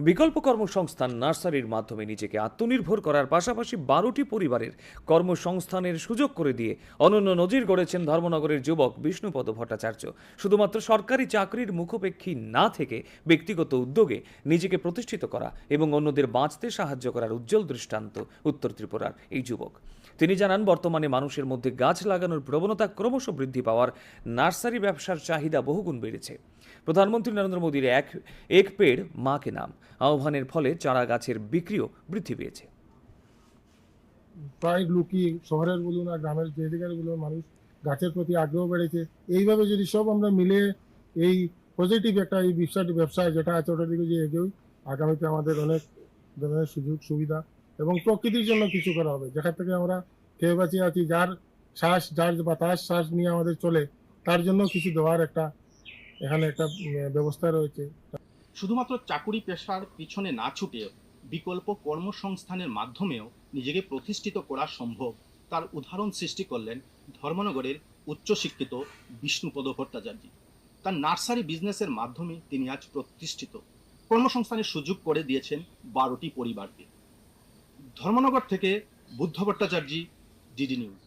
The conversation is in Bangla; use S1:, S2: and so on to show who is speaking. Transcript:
S1: বিকল্প কর্মসংস্থান নার্সারির মাধ্যমে নিজেকে আত্মনির্ভর করার পাশাপাশি বারোটি পরিবারের কর্মসংস্থানের সুযোগ করে দিয়ে অনন্য নজির গড়েছেন ধর্মনগরের যুবক বিষ্ণুপদ ভট্টাচার্য। শুধুমাত্র সরকারি চাকরির মুখোপেক্ষী না থেকে ব্যক্তিগত উদ্যোগে নিজেকে প্রতিষ্ঠিত করা এবং অন্যদের বাঁচতে সাহায্য করার উজ্জ্বল দৃষ্টান্ত উত্তর ত্রিপুরার এই যুবক। তিনি জানান, বর্তমানে মানুষের মধ্যে গাছ লাগানোর প্রবণতা ক্রমশ বৃদ্ধি পাওয়ার নার্সারি ব্যবসার চাহিদা বহুগুণ বেড়েছে। প্রধানমন্ত্রী নরেন্দ্র মোদীর এক এক পেড় মাকে নাম। আহ্বানের ফলে চারা গাছের বিক্রিও বৃদ্ধি পেয়েছে।
S2: প্রায় লোকই শহরের বলুন আর গ্রামের যে দিকের বলুন মানুষ গাছের প্রতি আগ্রহ বেড়েছে। এইভাবে যদি সব আমরা মিলে এই পজিটিভ একটা এই ব্যবসাটি ব্যবসা যেটা আছে ওটার দিকে যে এগোই, আগামীতে আমাদের অনেক ধরনের সুযোগ, সুবিধা এবং প্রকৃতির জন্য কিছু করা হবে। যেখান থেকে আমরা খেয়ে বাঁচিয়ে আছি, যার শ্বাস, যার বাতাস, শ্বাস নিয়ে আমাদের চলে, তার জন্য কিছু দেওয়ার একটা এখানে একটা ব্যবস্থা রয়েছে।
S3: শুধুমাত্র চাকুরি পেশার পিছনে না ছুটে বিকল্প কর্মসংস্থানের মাধ্যমেও নিজেকে প্রতিষ্ঠিত করা সম্ভব। তার উদাহরণ সৃষ্টি করলেন ধর্মনগরের উচ্চশিক্ষিত বিষ্ণুপদ ভট্টাচার্য। তার নার্সারি বিজনেসের মাধ্যমে তিনি আজ প্রতিষ্ঠিত। কর্মসংস্থানের সুযোগ করে দিয়েছেন বারোটি পরিবারকে। ধর্মনগর থেকে বুদ্ধ ভট্টাচার্য, ডিডি নিউজ।